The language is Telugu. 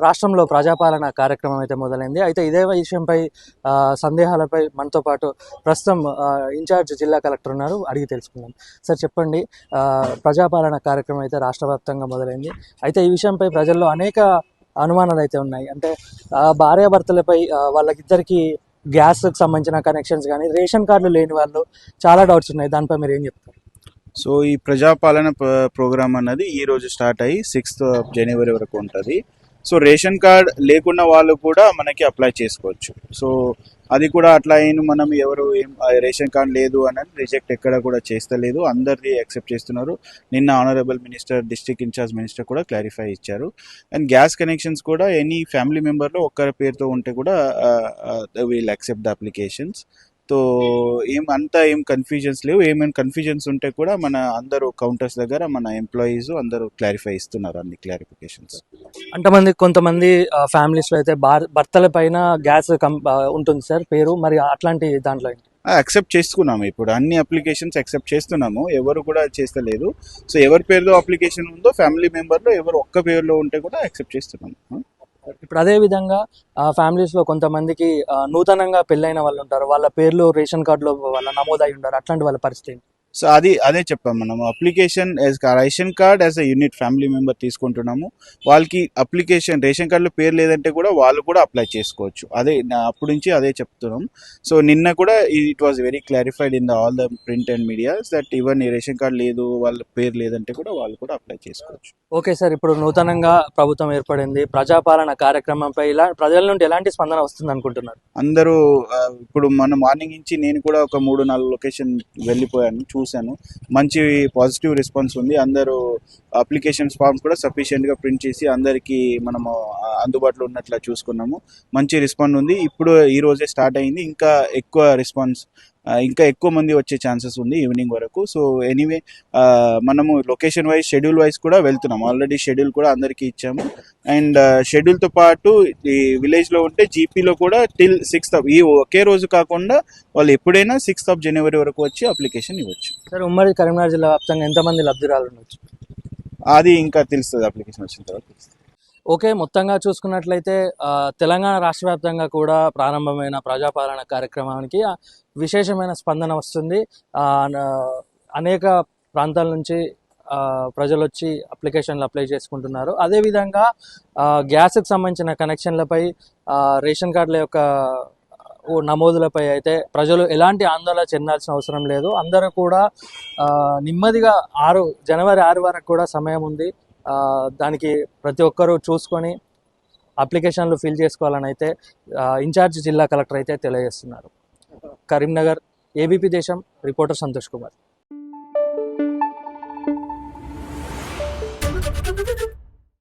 రాష్ట్రంలో ప్రజాపాలన కార్యక్రమం అయితే మొదలైంది. అయితే ఇదే విషయంపై సందేహాలపై మనతో పాటు ప్రస్తుతం ఇన్ఛార్జ్ జిల్లా కలెక్టర్ ఉన్నారు. అడిగి తెలుసుకుందాం. సార్ చెప్పండి. ప్రజాపాలన కార్యక్రమం అయితే రాష్ట్ర వ్యాప్తంగా మొదలైంది. అయితే ఈ విషయంపై ప్రజల్లో అనేక అనుమానాలు అయితే ఉన్నాయి. అంటే భార్యాభర్తలపై ఆ, వాళ్ళకిద్దరికి గ్యాస్కి సంబంధించిన కనెక్షన్స్ కానీ రేషన్ కార్డులు లేని వాళ్ళు చాలా డౌట్స్ ఉన్నాయి. దానిపై మీరు ఏం చెప్తారు? సో ఈ ప్రజాపాలన ప్ర- ప్రోగ్రామ్ అన్నది ఈ రోజు స్టార్ట్ అయ్యి సిక్స్త్ జనవరి వరకు ఉంటుంది. సో రేషన్ కార్డ్ లేకున్న వాళ్ళు కూడా మనకి అప్లై చేసుకోవచ్చు. సో అది కూడా అట్లా అయిన మనం ఎవరు ఏం రేషన్ కార్డ్ లేదు అని రిజెక్ట్ ఎక్కడ కూడా చేస్తలేదు. అందరిది యాక్సెప్ట్ చేస్తున్నారు. నిన్న honourable minister district incharge minister కూడా క్లారిఫై ఇచ్చారు. అండ్ గ్యాస్ కనెక్షన్స్ కూడా ఎనీ ఫ్యామిలీ మెంబర్లో ఒక్కరి పేరుతో ఉంటే కూడా we'll accept the applications. So ఏం అంతా ఏం కన్ఫ్యూజన్స్ లేవు. ఏమైనా కన్ఫ్యూజన్స్ ఉంటే కూడా మన అందరూ కౌంటర్స్ దగ్గర మన ఎంప్లాయీస్ అందరూ క్లారిఫై ఇస్తున్నారు అన్ని క్లారిఫికేషన్స్ అంటే మంది కొంతమంది ఫ్యామిలీస్లో అయితే భార్- భర్తల పైన గ్యాస్ ఉంటుంది సార్ పేరు. మరి అట్లాంటి దాంట్లో ఏంటి? యాక్సెప్ట్ చేసుకున్నాము ఇప్పుడు. అన్ని అప్లికేషన్స్ యాక్సెప్ట్ చేస్తున్నాము. ఎవరు కూడా చేస్తలేదు. సో ఎవరి పేరులో అప్లికేషన్ ఉందో ఫ్యామిలీ మెంబర్లో ఎవరు ఒక్క పేరులో ఉంటే కూడా యాక్సెప్ట్ చేస్తున్నాము. ఇప్పుడు అదే విధంగా ఫ్యామిలీస్లో కొంతమందికి నూతనంగా పెళ్ళైన వాళ్ళు ఉంటారు. వాళ్ళ పేర్లు రేషన్ కార్డులో వాళ్ళ నమోదై ఉంటారు అట్లాంటి వాళ్ళ పరిస్థితి సో అది అదే చెప్పాం మనం. Application as ration card as a unit family member తీసుకుంటున్నాము. వాళ్ళకి అప్లికేషన్ రేషన్ కార్డులో పేరు లేదంటే కూడా వాళ్ళు కూడా అప్లై చేసుకోవచ్చు. అదే అప్పటి నుంచి అదే చెప్తున్నాం. సో నిన్న కూడా it was very clarified in the all the print and medias that even ration card లేదు వాళ్ళ పేరు లేదంటే కూడా వాళ్ళు కూడా అప్లై చేసుకోవచ్చు. ఓకే సార్ ఇప్పుడు నూతనంగా ప్రభుత్వం ఏర్పడింది. ప్రజాపాలన కార్యక్రమంపై ఇలా ప్రజల నుండి ఎలాంటి స్పందన వస్తుంది అనుకుంటున్నారు? అందరూ ఇప్పుడు మన మార్నింగ్ నుంచి నేను కూడా ఒక మూడు నాలుగు లొకేషన్ వెళ్ళిపోయాను. చూశాను. మంచి పాజిటివ్ రెస్పాన్స్ ఉంది. అందరూ అప్లికేషన్స్ ఫామ్స్ కూడా సఫిషియెంట్గా ప్రింట్ చేసి అందరికీ మనము అందుబాటులో ఉన్నట్లు చూసుకున్నాము. మంచి రెస్పాండ్ ఉంది. ఇప్పుడు ఈ రోజే స్టార్ట్ అయింది. ఇంకా ఎక్కువ రెస్పాన్స్ ఇంకా ఎక్కువ మంది వచ్చే ఛాన్సెస్ ఉంది ఈవినింగ్ వరకు. సో ఎనీవే మనము లొకేషన్ వైజ్ షెడ్యూల్ వైజ్ కూడా వెళ్తున్నాము. ఆల్రెడీ షెడ్యూల్ కూడా అందరికీ ఇచ్చాము. అండ్ షెడ్యూల్తో పాటు ఈ విలేజ్లో ఉంటే జీపీలో కూడా టిల్ సిక్స్త్ ఈ ఒకే రోజు కాకుండా వాళ్ళు ఎప్పుడైనా సిక్స్త్ ఆఫ్ జనవరి వరకు వచ్చి అప్లికేషన్ ఇవ్వచ్చు. సార్ ఉమ్మడి కరీంనగర్ జిల్లా వ్యాప్తంగా ఎంతమంది లబ్ధిదారులు ఉండొచ్చు? అది ఇంకా తెలుస్తుంది అప్లికేషన్ వచ్చిన తర్వాత. తెలుస్తుంది. ఓకే మొత్తంగా చూసుకున్నట్లయితే తెలంగాణ రాష్ట్ర వ్యాప్తంగా కూడా ప్రారంభమైన ప్రజాపాలన కార్యక్రమానికి విశేషమైన స్పందన వస్తుంది. అనేక ప్రాంతాల నుంచి ప్రజలు వచ్చి అప్లికేషన్లు అప్లై చేసుకుంటున్నారు. అదేవిధంగా గ్యాస్కి సంబంధించిన కనెక్షన్లపై రేషన్ కార్డుల యొక్క నమోదులపై అయితే ప్రజలు ఎలాంటి ఆందోళన చెందాల్సిన అవసరం లేదు. అందరూ కూడా నెమ్మదిగా ఆరు జనవరి ఆరు వరకు కూడా సమయం ఉంది. దానికి ప్రతి ఒక్కరూ చూసుకొని అప్లికేషన్లు ఫిల్ చేసుకోవాలని అయితే ఇన్ఛార్జ్ జిల్లా కలెక్టర్ అయితే తెలియజేస్తున్నారు. Karimnagar ABP Desam reporter Santosh Kumar.